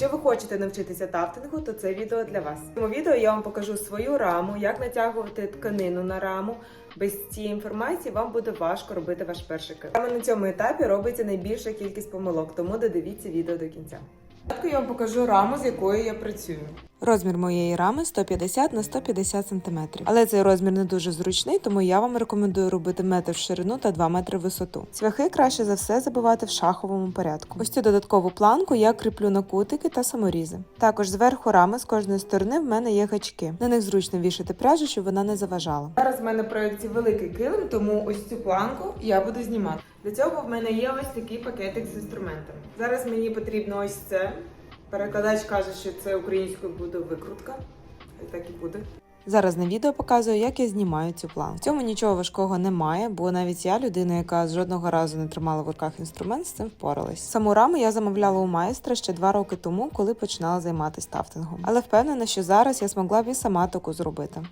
Якщо ви хочете навчитися тафтингу, то це відео для вас. В цьому відео я вам покажу свою раму, як натягувати тканину на раму. Без цієї інформації вам буде важко робити ваш перший килим. Саме на цьому етапі робиться найбільша кількість помилок, тому додивіться відео до кінця. Спочатку я вам покажу раму, з якою я працюю. Розмір моєї рами 150 на 150 см. Але цей розмір не дуже зручний, тому я вам рекомендую робити метр в ширину та 2 метри в висоту. Цвяхи краще за все забивати в шаховому порядку. Ось цю додаткову планку я кріплю на кутики та саморізи. Також зверху рами з кожної сторони в мене є гачки. На них зручно вішати пряжу, щоб вона не заважала. Зараз в мене в проєкті великий килим, тому ось цю планку я буду знімати. Для цього в мене є ось такий пакетик з інструментами. Зараз мені потрібно ось це. Перекладач каже, що це українською буде викрутка. Так і буде. Зараз на відео показую, як я знімаю цю планку. В цьому нічого важкого немає, бо навіть я, людина, яка жодного разу не тримала в руках інструмент, з цим впоралась. Саму раму я замовляла у майстра ще два роки тому, коли починала займатися тафтингом. Але впевнена, що зараз я змогла б і сама таку зробити.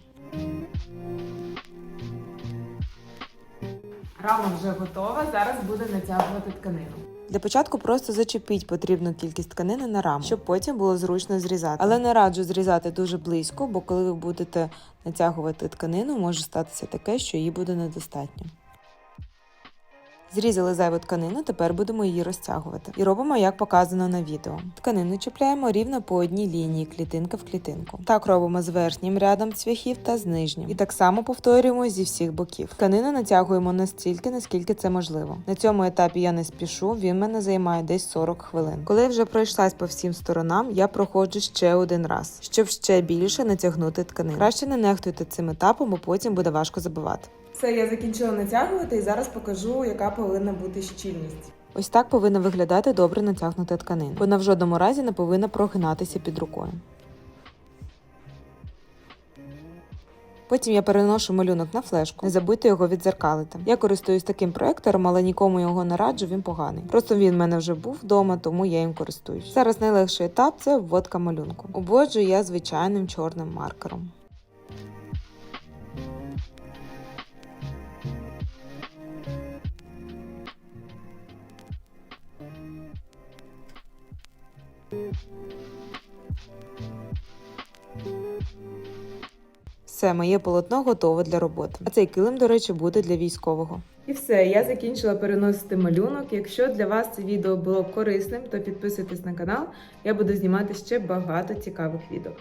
Рама вже готова. Зараз буде натягувати тканину. Для початку просто зачепіть потрібну кількість тканини на раму, щоб потім було зручно зрізати. Але не раджу зрізати дуже близько, бо коли ви будете натягувати тканину, може статися таке, що її буде недостатньо. Зрізали зайву тканину, тепер будемо її розтягувати. І робимо, як показано на відео. Тканину чіпляємо рівно по одній лінії, клітинка в клітинку. Так робимо з верхнім рядом цвяхів та з нижнім. І так само повторюємо зі всіх боків. Тканину натягуємо настільки, наскільки це можливо. На цьому етапі я не спішу, він мене займає десь 40 хвилин. Коли я вже пройшлась по всім сторонам, я проходжу ще один раз, щоб ще більше натягнути тканину. Краще не нехтуйте цим етапом, бо потім буде важко забивати. Все, я закінчила натягувати і зараз покажу, яка повинна бути щільність. Ось так повинна виглядати добре натягнута тканина. Вона в жодному разі не повинна прогинатися під рукою. Потім я переношу малюнок на флешку. Не забудьте його відзеркалити. Я користуюсь таким проектором, але нікому його не раджу, він поганий. Просто він в мене вже був вдома, тому я їм користуюсь. Зараз найлегший етап це обводка малюнку. Обводжу я звичайним чорним маркером. Все, моє полотно готове для роботи. А цей килим, до речі, буде для військового. І все, я закінчила переносити малюнок. Якщо для вас це відео було корисним, то підписуйтесь на канал. Я буду знімати ще багато цікавих відео.